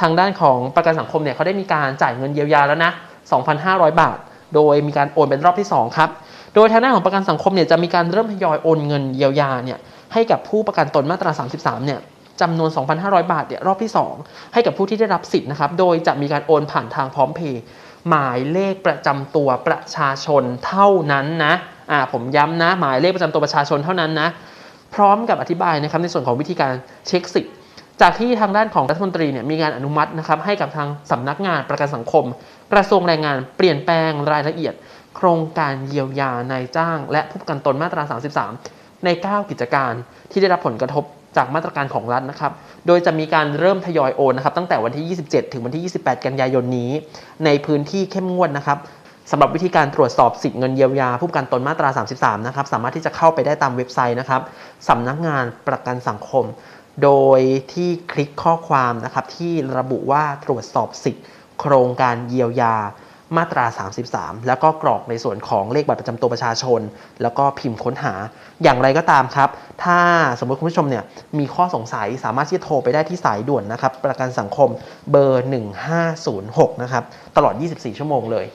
ทางด้านของประกันสังคมเนี่ยเขาได้มีการจ่ายเงินเยียวยาแล้วนะ 2,500 บาท โดยมีการโอนเป็นรอบที่ 2 ครับ โดยทางด้านของประกันสังคมเนี่ยจะมีการเริ่มทยอยโอนเงินเยียวยาเนี่ยให้กับผู้ประกันตนมาตรา 33 เนี่ยจำนวน 2,500 บาทเนี่ยรอบที่ 2 ให้กับผู้ที่ได้รับสิทธิ์นะครับ โดยจะมีการโอนผ่านทางพร้อมเพย์หมายเลขประจำตัวประชาชนเท่านั้นนะอ่าผมย้ำนะ หมายเลขประจำตัวประชาชนเท่านั้นนะ พร้อมกับอธิบายนะครับในส่วนของวิธีการเช็คสิทธิ์ จากที่ทางด้านของรัฐมนตรีเนี่ยมีการอนุมัตินะครับให้กับทางสำนักงานประกันสังคม กระทรวงแรงงานเปลี่ยนแปลงรายละเอียด โครงการเยียวยานายจ้าง และผู้ประกันตนมาตรา 33 ใน 9 กิจการที่ได้รับผลกระทบจากมาตรการของรัฐนะครับ โดยจะมีการเริ่มทยอยโอนนะครับตั้งแต่วันที่ 27 ถึงวันที่ 28 กันยายนนี้ ในพื้นที่เข้มงวดนะครับ สำหรับวิธีการตรวจสอบสิทธิเงินเยียวยา ผู้ประกันตนมาตรา 33 นะครับ สามารถที่จะเข้าไปได้ตามเว็บไซต์นะครับสำนักงานประกันสังคม โดยที่คลิกข้อความนะครับที่ระบุว่าตรวจสอบสิทธิ์โครงการเยียวยามาตรา 33 แล้วก็กรอกในส่วนของเลขบัตรประจำตัวประชาชน แล้วก็พิมพ์ค้นหา อย่างไรก็ตามครับ ถ้าสมมติคุณผู้ชมเนี่ยมีข้อสงสัยสามารถที่จะโทรไปได้ที่สายด่วนนะครับ ประกันสังคมเบอร์ 1506 นะครับ ตลอด 24 ชั่วโมงเลย